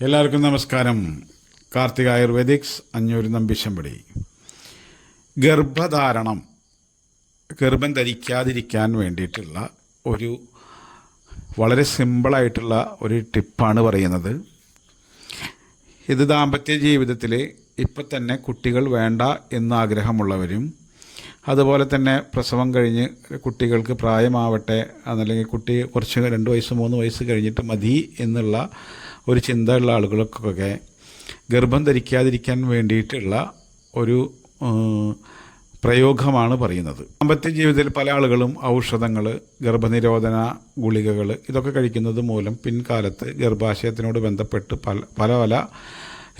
എല്ലാവർക്കും നമസ്കാരം. കാർത്തിക ആയുർവേദിക്സ് അഞ്ഞൂറ് നമ്പിശമ്പടി. ഗർഭധാരണം ഗർഭം ധരിക്കാതിരിക്കാൻ വേണ്ടിയിട്ടുള്ള ഒരു വളരെ സിമ്പിളായിട്ടുള്ള ഒരു ടിപ്പാണ് പറയുന്നത്. ഇത് ദാമ്പത്യ ജീവിതത്തിൽ ഇപ്പം തന്നെ കുട്ടികൾ വേണ്ട എന്ന് ആഗ്രഹമുള്ളവരും അതുപോലെ തന്നെ പ്രസവം കഴിഞ്ഞ് കുട്ടികൾക്ക് പ്രായമാവട്ടെ അതല്ലെങ്കിൽ കുട്ടി കുറച്ച് രണ്ട് വയസ്സ് മൂന്ന് വയസ്സ് കഴിഞ്ഞിട്ട് മതി എന്നുള്ള ഒരു ചിന്തയുള്ള ആളുകൾക്കൊക്കെ ഗർഭം ധരിക്കാതിരിക്കാൻ വേണ്ടിയിട്ടുള്ള ഒരു പ്രയോഗമാണ് പറയുന്നത്. ദാമ്പത്യ ജീവിതത്തിൽ പല ആളുകളും ഔഷധങ്ങൾ ഗർഭനിരോധന ഗുളികകൾ ഇതൊക്കെ കഴിക്കുന്നത് മൂലം പിൻകാലത്ത് ഗർഭാശയത്തിനോട് ബന്ധപ്പെട്ട് പല പല പല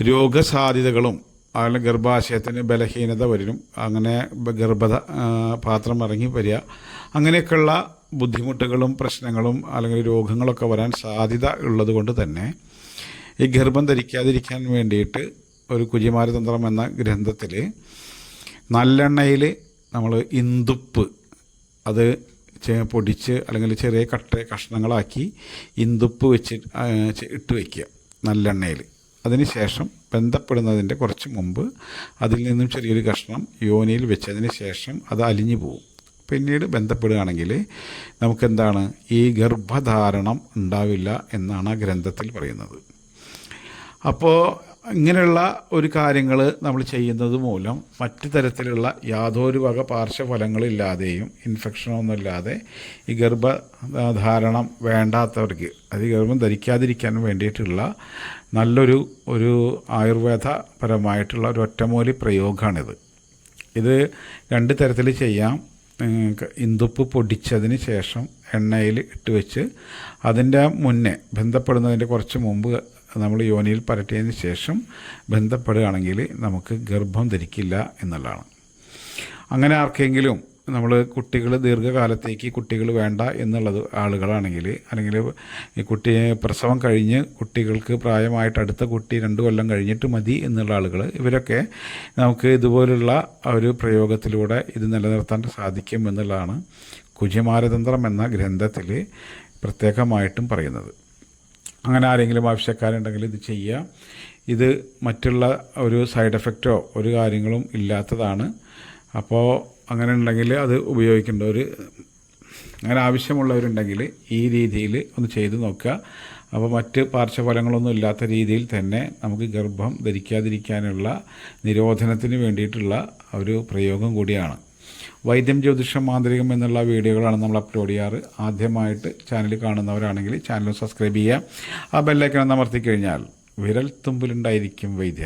രോഗസാധ്യതകളും അതുപോലെ ഗർഭാശയത്തിന് ബലഹീനത വരും അങ്ങനെ ഗർഭത ഗർഭ പാത്രം ഇറങ്ങി വരിക അങ്ങനെയൊക്കെയുള്ള ബുദ്ധിമുട്ടുകളും പ്രശ്നങ്ങളും അല്ലെങ്കിൽ രോഗങ്ങളൊക്കെ വരാൻ സാധ്യത ഉള്ളത് കൊണ്ട് തന്നെ ഈ ഗർഭം ധരിക്കാതിരിക്കാൻ വേണ്ടിയിട്ട് ഒരു കുജിമാരതന്ത്രം എന്ന ഗ്രന്ഥത്തിൽ നല്ലെണ്ണയിൽ നമ്മൾ ഇന്ദുപ്പ് അത് പൊടിച്ച് അല്ലെങ്കിൽ ചെറിയ കട്ട കഷ്ണങ്ങളാക്കി ഇന്ദുപ്പ് വെച്ച് ഇട്ട് വയ്ക്കുക നല്ലെണ്ണയിൽ. അതിന് ശേഷം ബന്ധപ്പെടുന്നതിന്റെ കുറച്ച് മുമ്പ് അതിൽ നിന്നും ചെറിയൊരു കഷ്ണം യോനിയിൽ വെച്ചതിന് ശേഷം അത് അലിഞ്ഞു പോകും പിന്നീട് ബന്ധപ്പെടുകയാണെങ്കിൽ നമുക്കെന്താണ് ഈ ഗർഭധാരണം ഉണ്ടാവില്ല എന്നാണ് ആ ഗ്രന്ഥത്തിൽ പറയുന്നത്. അപ്പോൾ ഇങ്ങനെയുള്ള ഒരു കാര്യങ്ങൾ നമ്മൾ ചെയ്യുന്നത് മൂലം മറ്റു തരത്തിലുള്ള യാതൊരു വക പാർശ്വഫലങ്ങളില്ലാതെയും ഇൻഫെക്ഷനൊന്നുമില്ലാതെ ഈ ഗർഭധാരണം വേണ്ടാത്തവർക്ക് അത് ഗർഭം ധരിക്കാതിരിക്കാൻ വേണ്ടിയിട്ടുള്ള നല്ലൊരു ഒരു ആയുർവേദപരമായിട്ടുള്ള ഒരു ഒറ്റമൂലി പ്രയോഗമാണിത് ഇത് രണ്ട് തരത്തിൽ ചെയ്യാം. ഇന്ദുപ്പ് പൊടിച്ചതിന് ശേഷം എണ്ണയിൽ ഇട്ട് വെച്ച് അതിന്റെ മുന്നേ ബന്ധപ്പെടുന്നതിന്റെ കുറച്ച് മുമ്പ് നമ്മൾ യോനിയിൽ പരട്ടിയതിന് ശേഷം ബന്ധപ്പെടുകയാണെങ്കിൽ നമുക്ക് ഗർഭം ധരിക്കില്ല എന്നുള്ളതാണ്. അങ്ങനെ ആർക്കെങ്കിലും നമ്മൾ കുട്ടികൾ ദീർഘകാലത്തേക്ക് കുട്ടികൾ വേണ്ട എന്നുള്ളത് ആളുകളാണെങ്കിൽ അല്ലെങ്കിൽ ഈ കുട്ടി പ്രസവം കഴിഞ്ഞ് കുട്ടികൾക്ക് പ്രായമായിട്ട് അടുത്ത കുട്ടി രണ്ട് കൊല്ലം കഴിഞ്ഞിട്ട് മതി എന്നുള്ള ആളുകൾ ഇവരൊക്കെ നമുക്ക് ഇതുപോലുള്ള ഒരു പ്രയോഗത്തിലൂടെ ഇത് നിലനിർത്താൻ സാധിക്കും എന്നുള്ളതാണ് കുജിമാരതന്ത്രം എന്ന ഗ്രന്ഥത്തിൽ പ്രത്യേകമായിട്ടും പറയുന്നത്. അങ്ങനെ ആരെങ്കിലും ആവശ്യക്കാരുണ്ടെങ്കിൽ ഇത് ചെയ്യുക. ഇത് മറ്റുള്ള ഒരു സൈഡ് എഫക്റ്റോ ഒരു കാര്യങ്ങളും ഇല്ലാത്തതാണ്. അപ്പോൾ അങ്ങനെ ഉണ്ടെങ്കിൽ അത് ഉപയോഗിക്കേണ്ട ഒരു അങ്ങനെ ആവശ്യമുള്ളവരുണ്ടെങ്കിൽ ഈ രീതിയിൽ ഒന്ന് ചെയ്ത് നോക്കുക. അപ്പോൾ മറ്റ് പാർശ്വഫലങ്ങളൊന്നും ഇല്ലാത്ത രീതിയിൽ തന്നെ നമുക്ക് ഗർഭം ധരിക്കാതിരിക്കാനുള്ള നിരോധനത്തിന് വേണ്ടിയിട്ടുള്ള ഒരു പ്രയോഗം കൂടിയാണ്. വൈദ്യം ജ്യോതിഷം മാന്ത്രികം എന്നുള്ള വീഡിയോകളാണ് നമ്മൾ അപ്ലോഡ് ചെയ്യാറ്. ആദ്യമായിട്ട് ചാനൽ കാണുന്നവരാണെങ്കിൽ ചാനൽ സബ്സ്ക്രൈബ് ചെയ്യുക. ആ ബെല്ലൈക്കൺ അമർത്തി കഴിഞ്ഞാൽ വിരൽ തുമ്പിലുണ്ടായിരിക്കും വൈദ്യ